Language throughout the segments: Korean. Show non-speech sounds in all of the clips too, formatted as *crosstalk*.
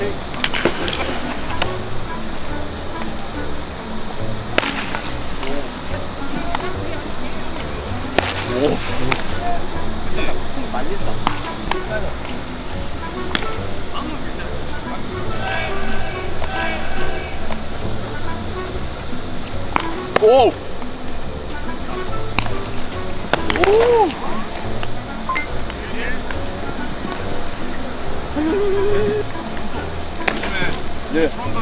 오! 예. 오.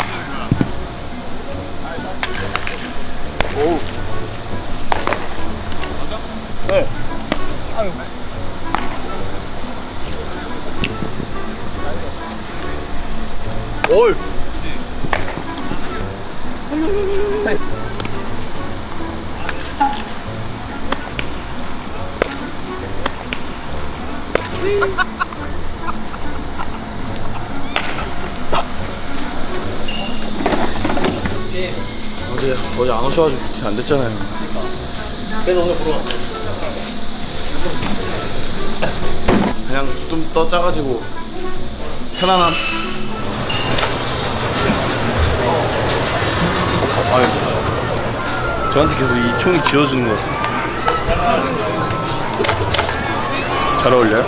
어제 어제 안 오셔가지고 안 됐잖아요. 그래서 오늘 보러 왔어요. 그냥 좀 더 짜가지고 편안한. 아유, 저한테 계속 이 총이 지워지는 것 같아요. 잘 어울려요?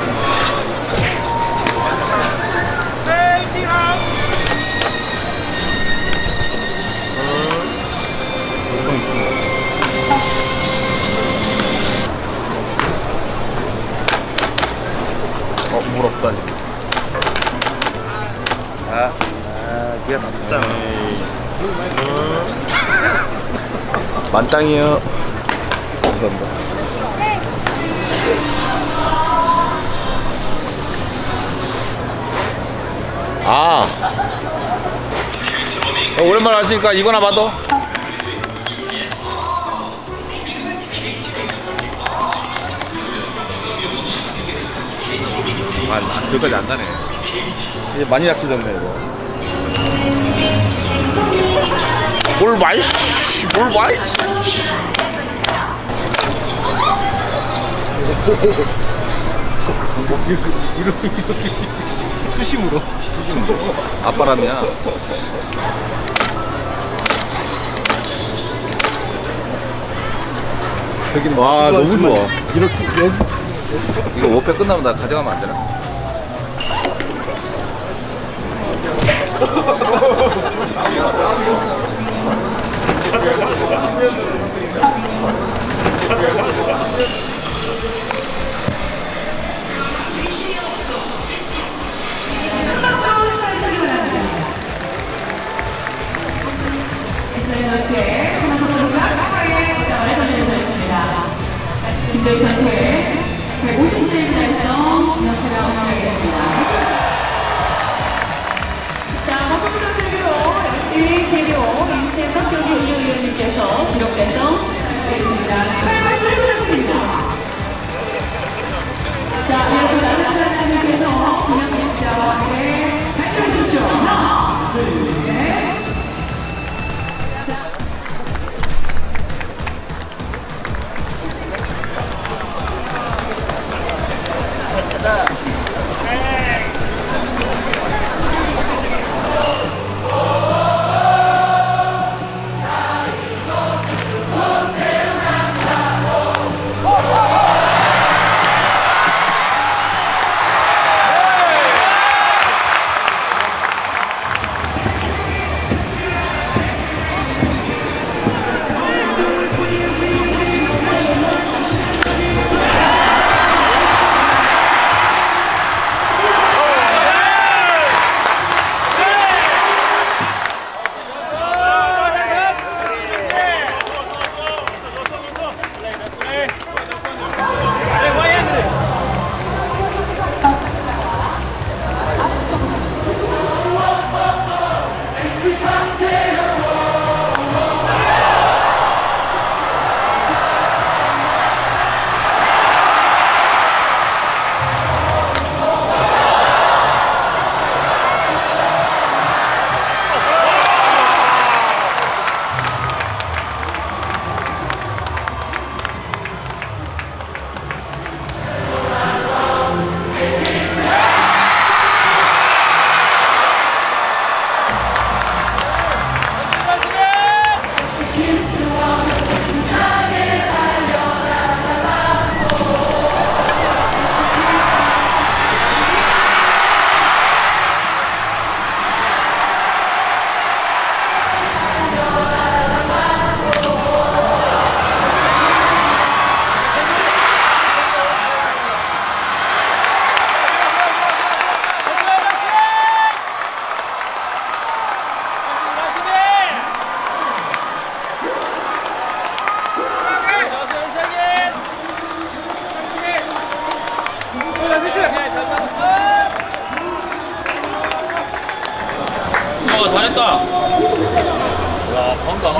다 썼잖아. 만땅이요. 감사합니다. 아 오랜만에 왔으니까 이거나 봐도 아 저기까지 안 가네 이제 많이 약해졌네 이거 뭘 씨, 뭘 많이 투심으로. 아빠람이야 저기는 와 너무 좋아. 이렇게 여기 이거 워페 끝나면 나 가져가면 안 되나? *laughs* 선수의 신하석 선수가 최고의 득점을 전해주셨습니다. 김재희 선수의 150세트 달성 기념차가 운영하겠습니다. 자, 박홍 선수로 역시 KBO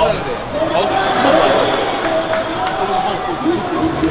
안 가는데. 됐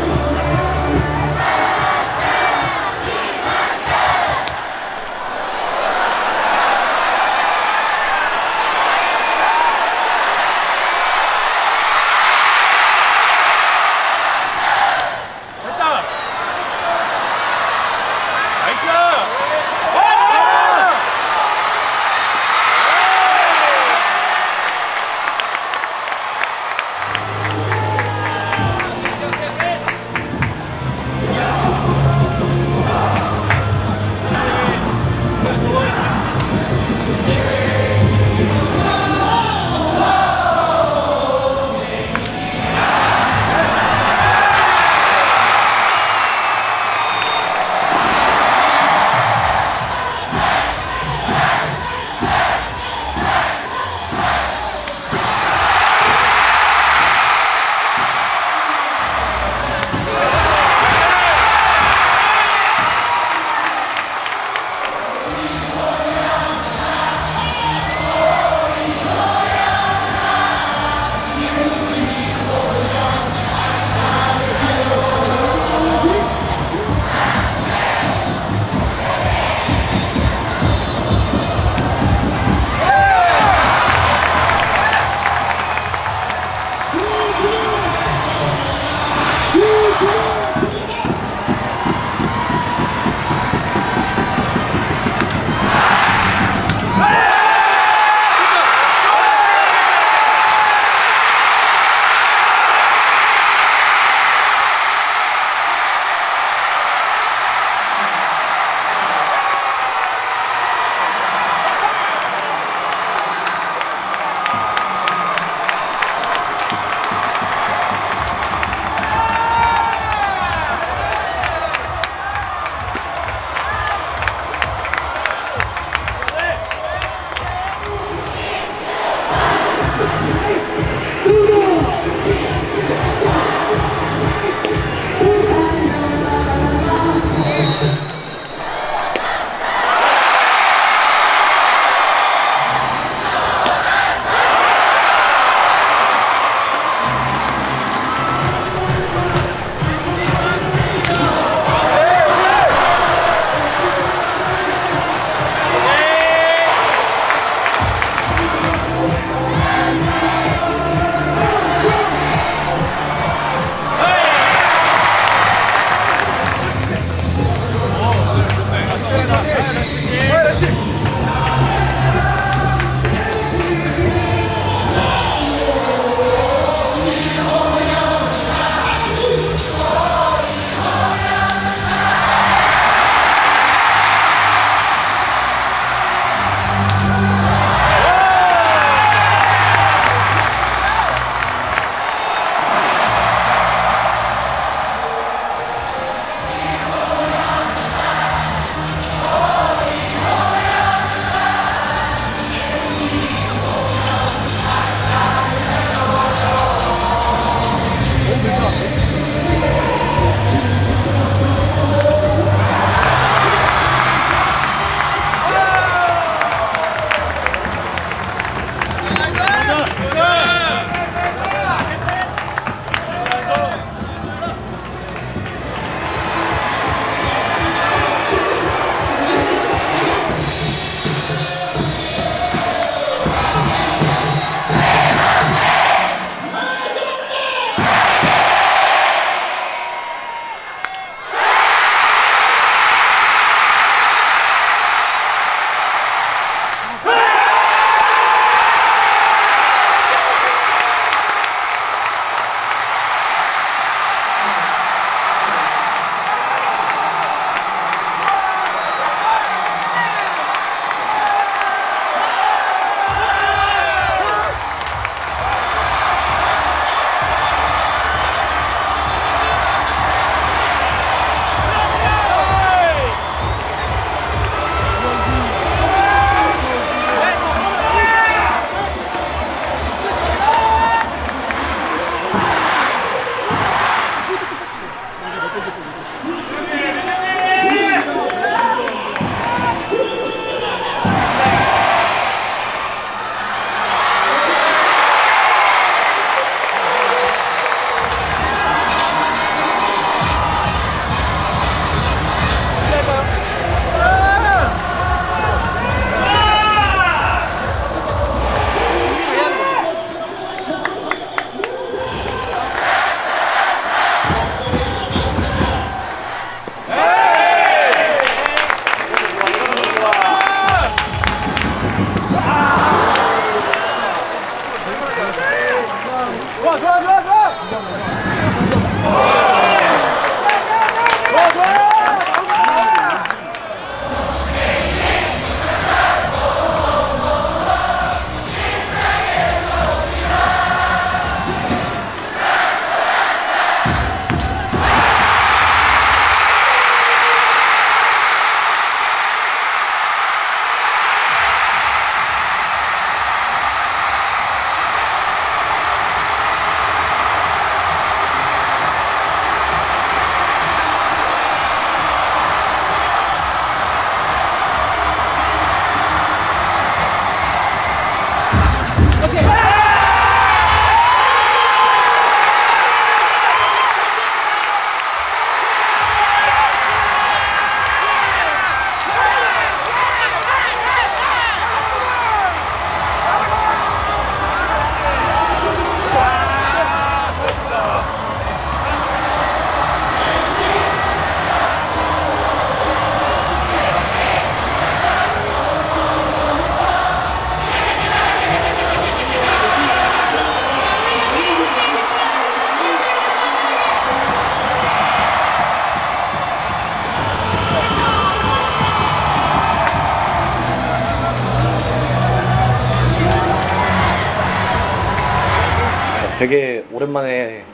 되게 오랜만에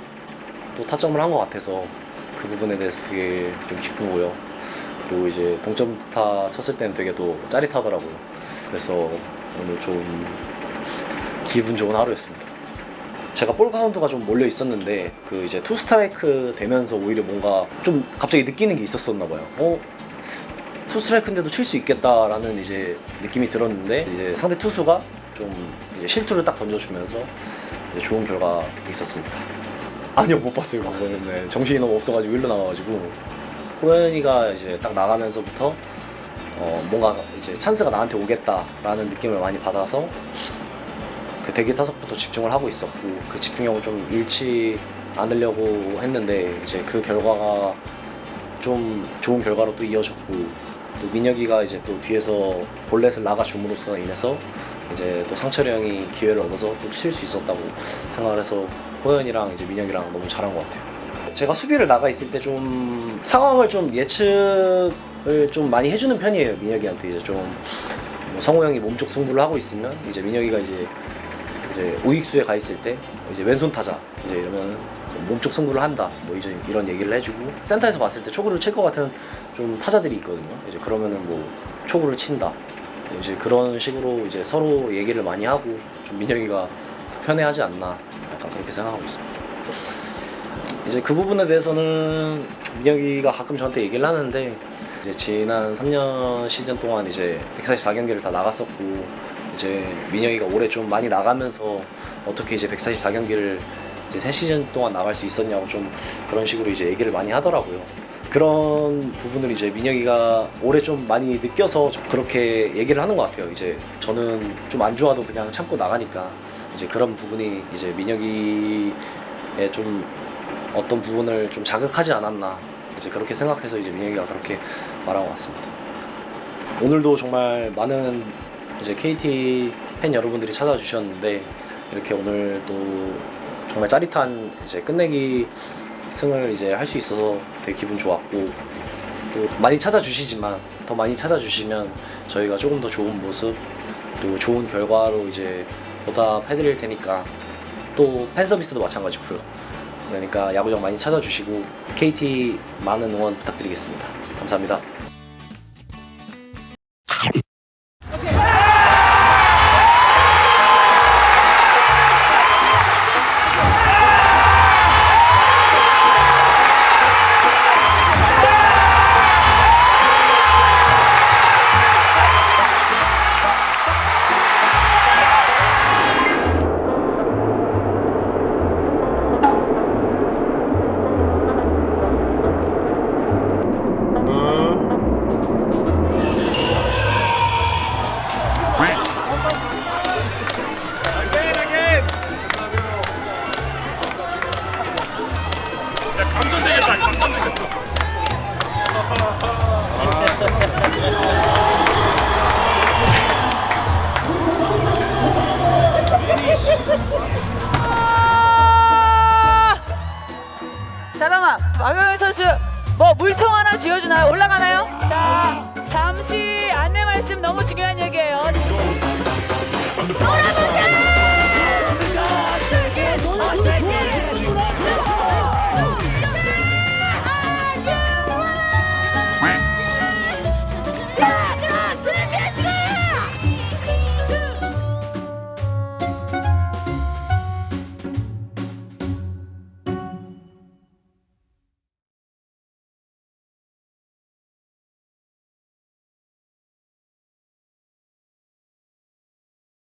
또 타점을 한 것 같아서 그 부분에 대해서 되게 좀 기쁘고요. 그리고 이제 동점타 쳤을 때는 되게 또 짜릿하더라고요. 그래서 오늘 좀 기분 좋은 하루였습니다. 제가 볼 카운트가 좀 몰려 있었는데 그 이제 투 스트라이크 되면서 오히려 뭔가 좀 갑자기 느끼는 게 있었었나 봐요. 어? 투 스트라이크인데도 칠 수 있겠다라는 이제 느낌이 들었는데 이제 상대 투수가 좀 이제 실투를 딱 던져주면서 이제 좋은 결과 있었습니다. 아니요 못 봤어요 그거는 네. 정신이 너무 없어가지고 일로 나와가지고 호연이가 이제 딱 나가면서부터 어 뭔가 이제 찬스가 나한테 오겠다라는 느낌을 많이 받아서 그 대기 타석부터 집중을 하고 있었고 그 집중력을 좀 잃지 않으려고 했는데 이제 그 결과가 좀 좋은 결과로 또 이어졌고 또 민혁이가 이제 또 뒤에서 볼넷을 나가줌으로써 인해서 이제 또 상철이 형이 기회를 얻어서 또칠수 있었다고 생각을 해서 호연이랑 이제 민혁이랑 너무 잘한 것 같아요. 제가 수비를 나가 있을 때 좀 상황을 좀 예측을 좀 많이 해주는 편이에요 민혁이한테. 이제 좀 뭐 성호 형이 몸쪽 승부를 하고 있으면 이제 민혁이가 이제 이제 우익수에 가 있을 때 이제 왼손 타자 이제 이러면 몸쪽 승부를 한다 뭐 이제 이런 얘기를 해주고 센터에서 봤을 때 초구를 칠 것 같은 좀 타자들이 있거든요. 이제 그러면은 뭐 초구를 친다. 뭐 이제 그런 식으로 이제 서로 얘기를 많이 하고 좀 민혁이가 편해하지 않나 약간 그렇게 생각하고 있습니다. 이제 그 부분에 대해서는 민혁이가 가끔 저한테 얘기를 하는데 이제 지난 3년 시즌 동안 이제 144경기를 다 나갔었고 이제 민혁이가 올해 좀 많이 나가면서 어떻게 이제 144경기를 이제 3시즌 동안 나갈 수 있었냐고 좀 그런 식으로 이제 얘기를 많이 하더라고요. 그런 부분을 이제 민혁이가 올해 좀 많이 느껴서 좀 그렇게 얘기를 하는 것 같아요. 이제 저는 좀 안 좋아도 그냥 참고 나가니까 이제 그런 부분이 이제 민혁이의 좀 어떤 부분을 좀 자극하지 않았나 이제 그렇게 생각해서 이제 민혁이가 그렇게 말한 것 같습니다. 오늘도 정말 많은 이제 KT 팬 여러분들이 찾아주셨는데 이렇게 오늘 또 정말 짜릿한 이제 끝내기 승을 이제 할 수 있어서 되게 기분 좋았고 또 많이 찾아주시지만 더 많이 찾아주시면 저희가 조금 더 좋은 모습 그리고 좋은 결과로 이제 보답해드릴 테니까 또 팬 서비스도 마찬가지고요. 그러니까 야구장 많이 찾아주시고 KT 많은 응원 부탁드리겠습니다. 감사합니다.